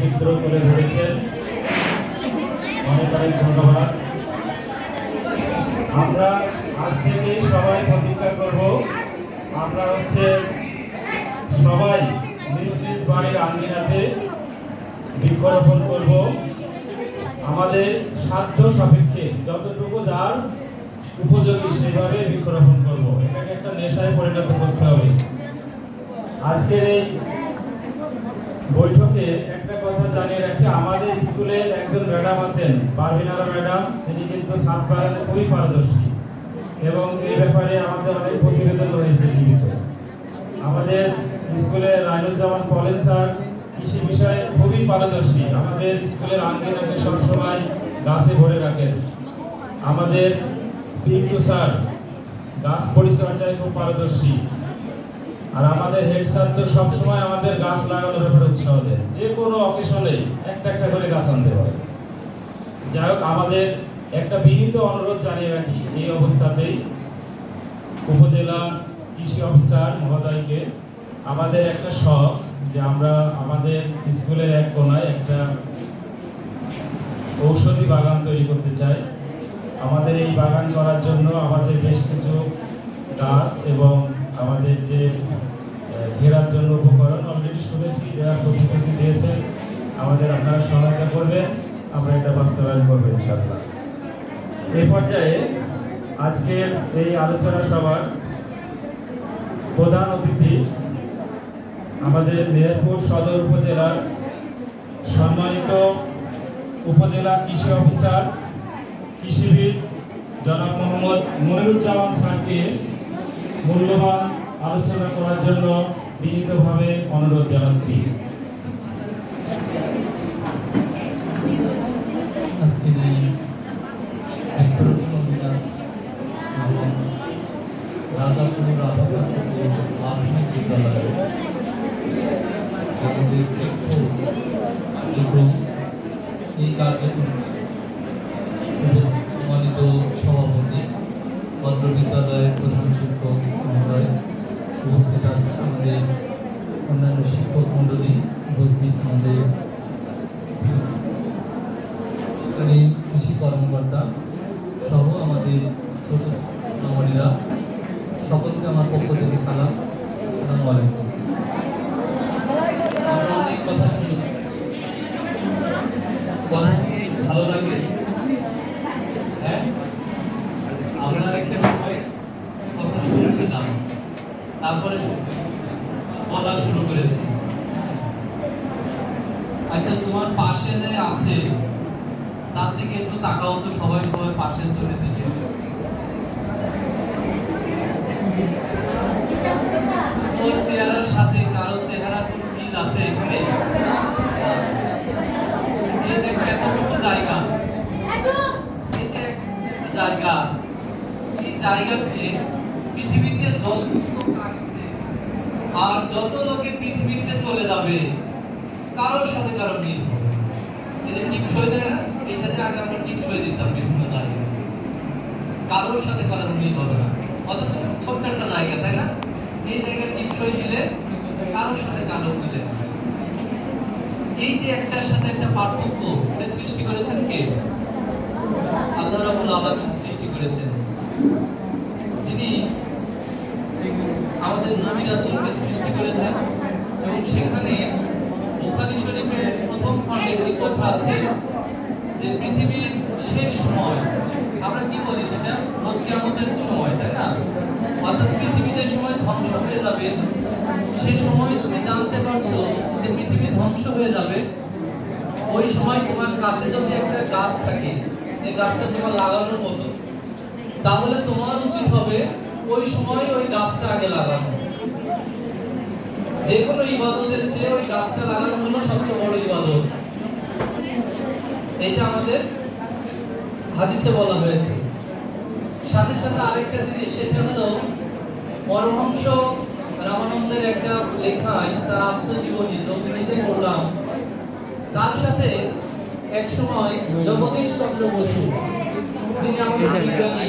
চিত্র তুলে ধরেছেন অনেক ধন্যবাদ আমরা আজ সবাই প্রতিজ্ঞা করব। আমরা হচ্ছে সবাই নিজ বাড়ির আঙ্গিনাতে বৃক্ষরোপণ করব। আমাদের সাধ্য সাপেক্ষে যতটুকু যার উপযোগী সেভাবে বৃক্ষরোপণ করব। এটাকে একটা নেশায় পরিণত করতে হবে। আজকের এই বৈঠকে একটা কথা জানিয়ে রাখি, আমাদের স্কুলের একজন ম্যাডাম আছেন, পারভিনারা ম্যাডাম তিনি কিন্তু সাত বাগানে খুবই পারদর্শী এবং এই ব্যাপারে আমাদের অনেক প্রতিবেদন রয়েছে টিভিতে। আমাদের স্কুলের রায়নুজ্জামান পলেন স্যার, কৃষি বিষয়ে খুবই পারদর্শী। আমাদের স্কুলের আঙ্গিনাকে সবসময় গাছে ভরে রাখেন। আমাদের পিন্টু স্যার, গাছ পরিচর্যায় খুব পারদর্শী। আর আমাদের হেড স্যার তো সবসময় আমাদের গাছ লাগানোর ব্যাপারে উৎসাহ দেয়। যে কোনো অকেশনে একটা একটা করে গাছ আনতে পারে যাই হোক, আমাদের একটা বিনীত অনুরোধ জানিয়ে রাখি, এই অবস্থাতেই উপজেলা কৃষি অফিসার মহোদয়কে। আমাদের একটা শখ যে আমরা আমাদের স্কুলের এক কোনায় একটা ঔষধি বাগান তৈরি করতে চাই। আমাদের এই বাগান করার জন্য আমাদের বেশ কিছু গাছ এবং আমাদের যে ঘেরার জন্য উপকরণ অলরেডি শুনেছি দেওয়ার প্রতিশ্রুতি দিয়েছেন আমাদের আপনারা সহায়তা করবেন, আমরা এটা বাস্তবায়ন করব ইনশাআল্লাহ। এই পর্যায়ে আজকের এই আলোচনা সভার প্রধান অতিথি আমাদের মেহেরপুর সদর উপজেলার সম্মানিত উপজেলা কৃষি অফিসার জনাব মোহাম্মদ মনিরুজ্জামান স্যারকে মূল্যবান আলোচনা করার জন্য বিনীতভাবে অনুরোধ জানাচ্ছি। এই কার্যক্রম প্রধান শিক্ষক মহোদয় উপস্থিত আছে। আমাদের অন্যান্য শিক্ষক মণ্ডলী উপস্থিত আমাদের এখানে কৃষি কর্মকর্তা সহ আমাদের ছোট নমনীরা সকলকে আমার পক্ষ থেকে সালাম সালাম আলাইকুম আমরা অনেক কথা শুনি কথা কি ভালো লাগে হ্যাঁ আমরা একটা সময় কথা শুনছিলাম তারপরে বলা শুরু করেছি। আচ্ছা তোমার পাশে যে আছে, তার দিকে একটু তাকাও তো সবাই সবাই পাশে চলে দিকে তোর চেহারার সাথে কারও চেহারা কোন মিল আছে এখানে? জায়গা। জায়গা। এই জায়গাতে পৃথিবীতে যত আসছে আর যত লোকে পৃথিবীতে চলে যাবে, কারোর সাথে কারও মিল হবে যে টিপসই দেয় না এটা যে আগে আমরা টিপসই দিতাম বিভিন্ন জায়গায়। কারোর সাথে কারোর মিল হবে না। অথচ ছোট্ট একটা জায়গা, তাই না? এই জায়গায় টিপসই দিলে কারোর সাথে কারোর মিলে এই যে একটার সাথে একটা পার্থক্য, এটা সৃষ্টি করেছেন কে? আল্লাহ রাবুল আলামিন সৃষ্টি করেছেন। তিনি আমাদের নবী রাসূলকে সৃষ্টি করেছেন এবং সেখানে বুখারী শরীফের প্রথম খণ্ডে একটি কথা আছে যে পৃথিবীর শেষ সময়। আমরা কি বলি সেটা? রোজ কিয়ামতের সময়, তাই না? অর্থাৎ পৃথিবী যে সময় ধ্বংস হয়ে যাবে, সে সময় তুমি জানতে পারছ যে পৃথিবী ধ্বংস হয়ে যাবে। ওই সময় তোমার কাছে যদি একটা গাছ থাকে, যে গাছটা তোমার লাগানোর মতো, তাহলে তোমার উচিত হবে ওই সময় ওই গাছটা আগে লাগানো। যে কোনো ইবাদতের চেয়ে ওই গাছটা লাগানো হলো সবচেয়ে বড় ইবাদত। এইটা আমাদের হাদিসে বলা হয়েছে। সাথে সাথে আরেকটা জিনিস, সেটা হলো পরমহংস রামানন্দের একটা লেখায় তার আত্মজীবনী, জমিনিতে পড়লাম তার সাথে এক সময় জগদীশ চন্দ্র বসু, যিনি আমাদের বিজ্ঞানী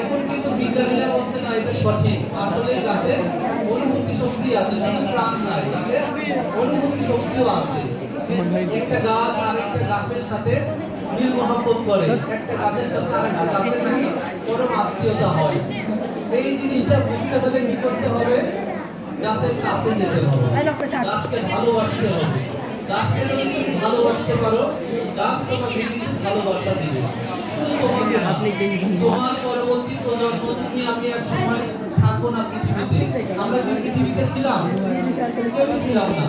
এখন কিন্তু বিজ্ঞানীরা বলছে না, এটা সঠিক। আসলে গাছের অনুভূতি শক্তি আছে প্রাণ নাই গাছের অনুভূতি শক্তিও আছে। একটা গাছ আর একটা গাছের সাথে মিল মহব্বত করে। একটা গাছের সাথে আরেকটা গাছের নাকি পরম আত্মীয়তা হয়। এই জিনিসটা বুঝতে হলে কি করতে হবে? গাছের কাছে যেতে হবে। গাছকে ভালোবাসতে হবে। গাছকে ভালোবাসা পরবর্তী প্রজন্ম থাকব না পৃথিবীতে। আমরা ছিলাম? ছিলাম না।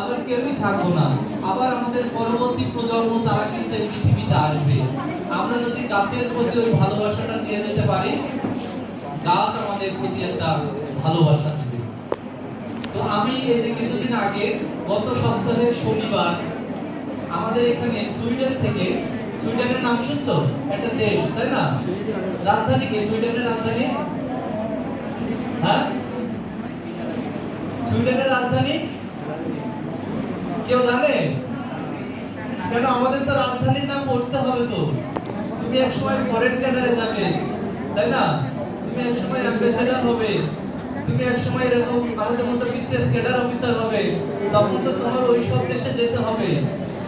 আবার কেউই থাকব না। আবার আমাদের পরবর্তী প্রজন্ম, তারা কিন্তু এই পৃথিবীতে আসবে। আমরা যদি গাছের প্রতি ওই ভালোবাসাটা দিয়ে দিতে পারি, গাছ আমাদের প্রতি একটা ভালোবাসা আমি এই যে কিছুদিন আগে গত সপ্তাহে শনিবার আমাদের এখানে সুইডেন থেকে, সুইডেনের নাম শুনছো? একটা দেশ, তাই না? রাজধানী কি? সুইডেনের রাজধানী? হ্যাঁ? সুইডেনের রাজধানী? কেউ জানে? কেন আমাদের তো রাজধানীর নাম পড়তে হবে তো? তুমি এক সময় ফরেন ক্যাডারে যাবে, তাই না? তুমি এক সময় অ্যাম্বাসেডর হবে। তুমি এক সময় এরকম ভারতের মতো বিশেষ ক্যাডার অফিসার হবে, তখন তো তোমার ওই সব দেশে যেতে হবে।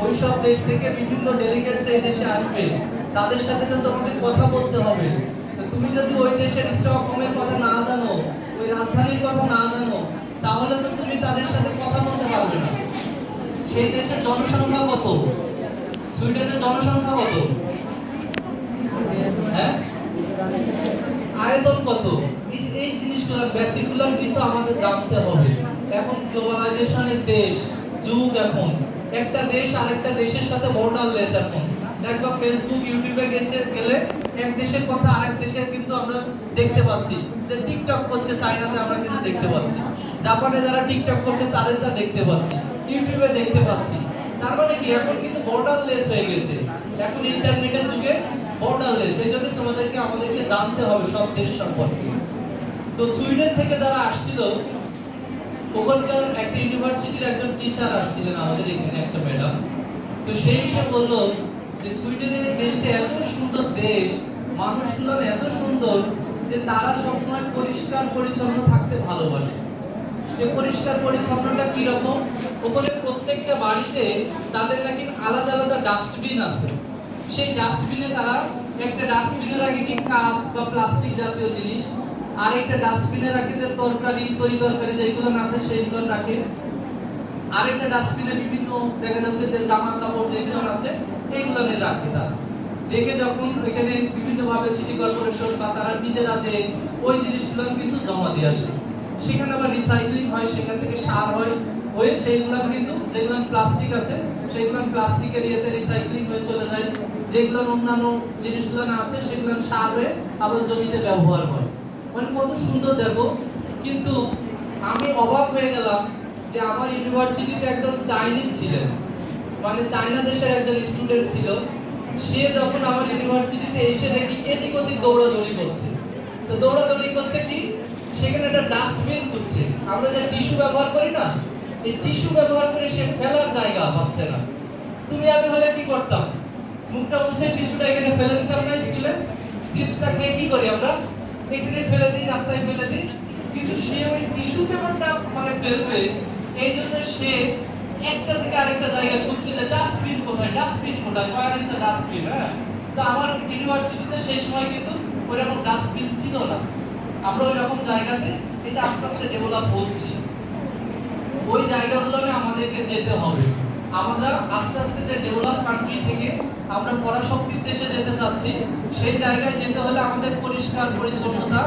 ওই সব দেশ থেকে বিভিন্ন ডেলিগেটস এই দেশে আসবে। তাদের সাথে তো তোমাকে কথা বলতে হবে। তুমি যদি ওই দেশের স্টকহোমের কথা না জানো, ওই রাজধানীর কথা না জানো, তাহলে তো তুমি তাদের সাথে কথা বলতে পারবে না। সেই দেশের জনসংখ্যা কত? সুইডেনের জনসংখ্যা কত? হ্যাঁ? আয়তন কত? এই জিনিসগুলো বেসিকগুলো কিন্তু আমাদের জানতে হবে। এখন গ্লোবালাইজেশনের দেশ, যুগ এখন। একটা দেশ আরেকটা দেশের সাথে বর্ডারলেস এখন। দেখবা ফেসবুক ইউটিউবে গেছে, গেলে এক দেশের কথা আরেক দেশের কিন্তু আমরা দেখতে পাচ্ছি। যে টিকটক করছে, চায়নাতে আমরা কিন্তু দেখতে পাচ্ছি। জাপানে যারা টিকটক করছে, তাদেরটা দেখতে পাচ্ছি। ইউটিউবে দেখতে পাচ্ছি। তার মানে কি? এখন কিন্তু বর্ডারলেস হয়ে গেছে। এখন ইন্টারনেটের যুগে বর্ডারলেস এই জন্য তোমাদেরকে আমাদেরকে জানতে হবে সব দেশ সম্পর্কে। তো সুইডেন থেকে যারা আসছিল, ওখানকার একটা ইউনিভার্সিটির একজন টিচার আসছিলেন আমাদের এখানে, একটা ম্যাডাম তো সেই এসে বলল যে সুইডেনের দেশটা এত সুন্দর দেশ মানুষগুলো এত সুন্দর যে তারা সবসময় পরিষ্কার পরিচ্ছন্ন থাকতে ভালোবাসে। যে পরিষ্কার পরিচ্ছন্নতা কি রকম ওখানে প্রত্যেকটা বাড়িতে তাদের নাকি আলাদা আলাদা ডাস্টবিন আছে। সেই ডাস্টবিনে তারা একটা ডাস্টবিনে আগে কি কাঁচ বা প্লাস্টিক জাতীয় জিনিস আর একটা ডাস্টবিনে রাখে যে তরকারি, তরি তরকারি যেগুলো আছে সেইগুলো রাখে। আরেকটা ডাস্টবিনে বিভিন্ন দেখা যাচ্ছে যে জামা কাপড় যেগুলো আছে এইগুলো নিয়ে রাখে তারা। রেখে যখন এখানে বিভিন্ন ভাবে সিটি কর্পোরেশন বা তারা নিজেরা যে ওই জিনিসগুলো কিন্তু জমা দিয়ে আসে। সেখানে আবার রিসাইক্লিং হয়, সেখান থেকে সার হয়, হয়ে সেইগুলো কিন্তু যেগুলো প্লাস্টিক আছে সেইগুলো প্লাস্টিকের ইয়েতে রিসাইক্লিং হয়ে চলে যায়। যেগুলো অন্যান্য জিনিসগুলো না আছে, সেগুলো সার হয়ে আবার জমিতে ব্যবহার হয়। মানে কত সুন্দর দেখো। কিন্তু আমি অবাক হয়ে গেলাম যে আমার ইউনিভার্সিটিতে একদম চাইনিজ ছিলেন। মানে চায়না দেশের একজন স্টুডেন্ট ছিল। সে যখন আমার ইউনিভার্সিটিতে এসে দেখি এদিক ওদিক দৌড়াদৌড়ি করছে। তো দৌড়াদৌড়ি করছে কি? সেখানে একটা ডাস্টবিন খুঁজছে। আমরা যে টিস্যু ব্যবহার করি না, এই টিস্যু ব্যবহার করে সে ফেলার জায়গা পাচ্ছে না। তুমি আমি হলে কি করতাম? মুখটা মুছে টিস্যুটা এখানে ফেলে দিতাম না স্কুলে চিপসটা খেয়ে কি করি আমরা? এখানে ফেলে দিই, রাস্তায় ফেলে দিই। কিন্তু সে ওই টিস্যু পেপারটা মানে ফেলবে, এই জন্য সে একটা থেকে আরেকটা জায়গায় খুঁজছে যে ডাস্টবিন কোথায়? ডাস্টবিন কোথায়? ইজ দ্য ডাস্টবিন হ্যাঁ? তো আমার ইউনিভার্সিটিতে সেই সময় কিন্তু ওইরকম ডাস্টবিন ছিল না। আমরা ওই রকম জায়গাতে এটা আস্তে আস্তে ডেভেলপ হচ্ছে। ওই জায়গাগুলোতে আমাদেরকে যেতে হবে। আমরা আস্তে আস্তে যে ডেভেলপ কান্ট্রি থেকে আমরা পরাশক্তির দেশে যেতে চাচ্ছি, সেই জায়গায় যেতে হলে আমাদের পরিষ্কার পরিচ্ছন্নতা,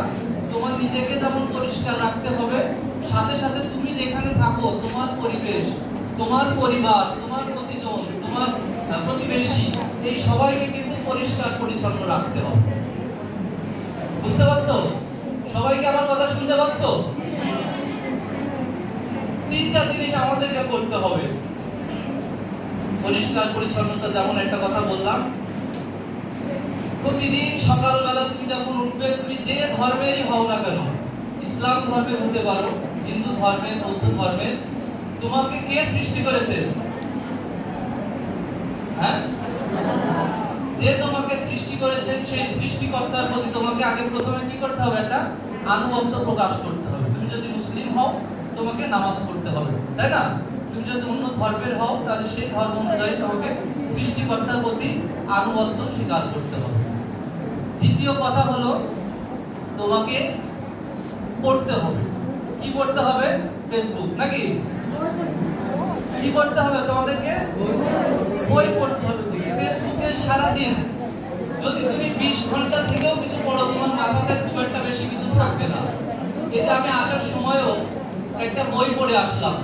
তোমার নিজেকে যেমন পরিষ্কার রাখতে হবে, সাথে সাথে তুমি যেখানে থাকো, তোমার পরিবেশ, তোমার পরিবার, তোমার প্রতিজন, তোমার প্রতিবেশী, এই সবাইকে কিন্তু পরিষ্কার পরিচ্ছন্ন রাখতে হবে। বুঝতে পারছ? সবাইকে আমার কথা শুনতে পাচ্ছ? তিনটা জিনিস আমাদেরকে করতে হবে। পরিষ্কার পরিচ্ছন্নতা যেমন একটা কথা বললাম। প্রতিদিন সকালবেলা তুমি যখন উঠবে, তুমি যে ধর্মেরই হও না কেন, ইসলাম ধর্মের হতে পারো, হিন্দু ধর্মের বৌদ্ধ ধর্মের তোমাকে কে সৃষ্টি করেছে? হ্যাঁ? যে তোমাকে সৃষ্টি করেছেন সেই সৃষ্টিকর্তার প্রতি তোমাকে আগে প্রথমে কি করতে হবে? একটা আনুগত্য প্রকাশ করতে হবে। তুমি যদি মুসলিম হও, তোমাকে নামাজ পড়তে হবে। তাই না? তুমি যদি অন্য ধর্মের হও, তাহলে সেই ধর্ম অনুযায়ী তোমাকে সৃষ্টিকর্তার প্রতি আনুগত্য স্বীকার করতে হবে। দ্বিতীয় কথা হলো, তোমাকে পড়তে হবে। কি পড়তে হবে? ফেসবুক নাকি? কি পড়তে হবে তোমাদেরকে? বই পড়তে হবে ফেসবুকে সারাদিন যদি তুমি বিশ ঘণ্টা থেকেও কিছু পড়ো, তোমার মাথাতে খুব একটা বেশি কিছু থাকবে না। যে আমি আসার সময়ও একটা বই পড়ে আসলাম।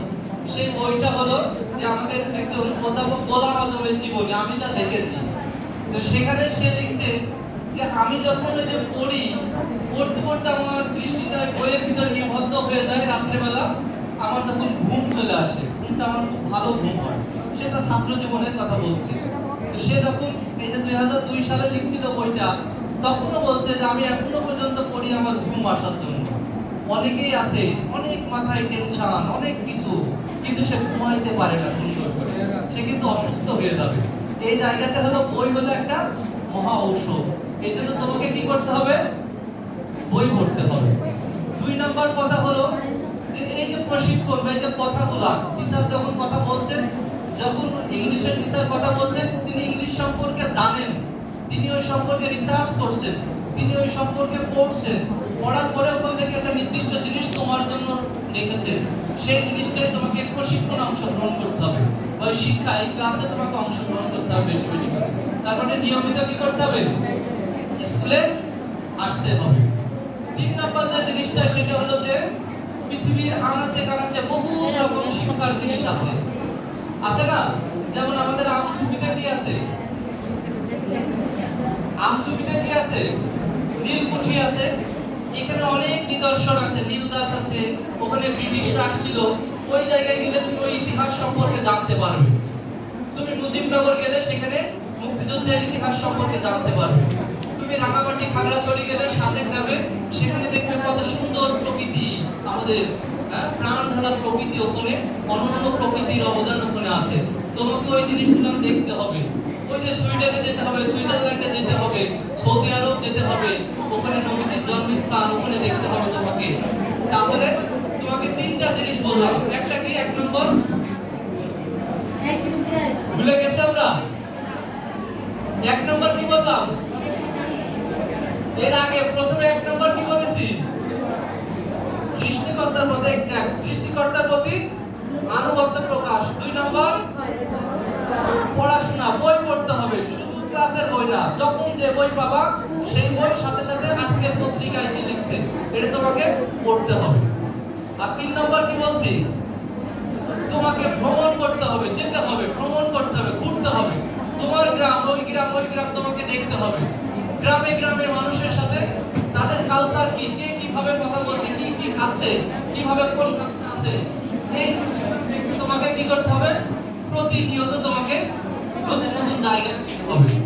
সেই বইটা হলো যে আমাদের একজন অধ্যাপক গোলাম আজমের জীবনী, আমি যা দেখেছি। তো সেখানে সে লিখছে যে আমি যখন ওই যে পড়ি, পড়তে পড়তে আমার দৃষ্টিটা বইয়ের ভিতর নিবদ্ধ হয়ে যায় রাত্রেবেলা, আমার তখন ঘুম চলে আসে। ঘুমটা আমার খুব ভালো ঘুম হয়। সেটা ছাত্র জীবনের কথা বলছে। সে যখন এই যে দুই হাজার দুই সালে লিখছিল বইটা, তখনও বলছে যে আমি এখনও পর্যন্ত পড়ি আমার ঘুম আসার জন্য। অনেকেই আছে, অনেক মাথায় টেনশন, অনেক কিছু, কিন্তু সে ঘুমাইতে পারে না সুন্দর করে। সে কিন্তু অসুস্থ হয়ে যাবে। এই জায়গাটা হলো বই হলো একটা মহা ঔষধ। এই জন্য তোমাকে কি করতে হবে? বই পড়তে হবে। দুই নম্বর কথা হলো যে এই যে প্রশিক্ষণ বা এই যে কথাগুলা টিচার যখন কথা বলছেন, যখন ইংলিশের টিচার কথা বলছেন, তিনি ইংলিশ সম্পর্কে জানেন, তিনি ওই সম্পর্কে রিসার্চ করছেন, তিনি ওই সম্পর্কে পড়ছেন পড়ার পরে ওখান থেকে একটা নির্দিষ্ট জিনিস তোমার জন্য রেখেছেন সেই জিনিসটাই তোমাকে প্রশিক্ষণ অংশগ্রহণ করতে হবে। ওই শিক্ষা, এই ক্লাসে তোমাকে অংশগ্রহণ করতে হবে বেশি বেশি তারপরে নিয়মিত কি করতে হবে? স্কুলে আসতে হবে। তিন নম্বর যে জিনিসটা, সেটা হলো যে পৃথিবীর আনাচে কানাচে বহু রকম শিক্ষার জিনিস আছে। আছে না? যেমন আমাদের আমচুপিতে কি আছে? আমচুপিতে কি আছে? নীলকুঠি আছে। এখানে অনেক নিদর্শন আছে নীল গাছ আছে ওখানে ব্রিটিশরা আসছিল ওই জায়গায় গেলে তুমি ওই ইতিহাস সম্পর্কে জানতে পারবে। তুমি মুজিবনগর গেলে সেখানে মুক্তিযুদ্ধের ইতিহাস সম্পর্কে জানতে পারবে। তুমি রাঙামাটি খাগড়াছড়ি গেলে সাজেক যাবে সেখানে দেখবে কত সুন্দর প্রকৃতি আমাদের হ্যাঁ, প্রাণ ঢালা প্রকৃতি ওখানে অনন্য প্রকৃতির অবদান ওখানে আছে। তোমাকে ওই জিনিসগুলো দেখতে হবে। ওই যে সুইডেনে যেতে হবে সুইজারল্যান্ডে যেতে হবে সৌদি আরব যেতে হবে ওখানে নবীজির জন্মস্থান ওখানে দেখতে হবে তোমাকে। তাহলে তোমাকে তিনটা জিনিস বললাম। একটা কি? এক নম্বর? ভুলে গেছে আমরা। এক নম্বর কি বললাম? এর আগে প্রথমে এক নম্বর কি বলেছি? সৃষ্টিকর্তার প্রতি exact, সৃষ্টিকর্তার প্রতি আনুগত্য প্রকাশ। দুই নম্বর পড়াশোনা বই পড়তে হবে শুধু ক্লাসের বই না যখন যে বই পাবা, সেই বই সাথে সাথে আজকের পত্রিকায় কি লিখছে। এটা তোমাকে পড়তে হবে। আর তিন নম্বর কি বলছি? তোমাকে ভ্রমণ করতে হবে, যেতে হবে, ভ্রমণ করতে হবে, ঘুরতে হবে। তোমার গ্রাম, ওই গ্রাম ওই গ্রাম তোমাকে দেখতে হবে। গ্রামে গ্রামে মানুষের সাথে তাদের কালচার কি? কে কীভাবে কথা বলছে, কি কি খাচ্ছে, কীভাবে কোন কাজটা আছে? এই তোমাকে কি করতে হবে? প্রতিনিয়ত তোমাকে নতুন নতুন জায়গা হবে।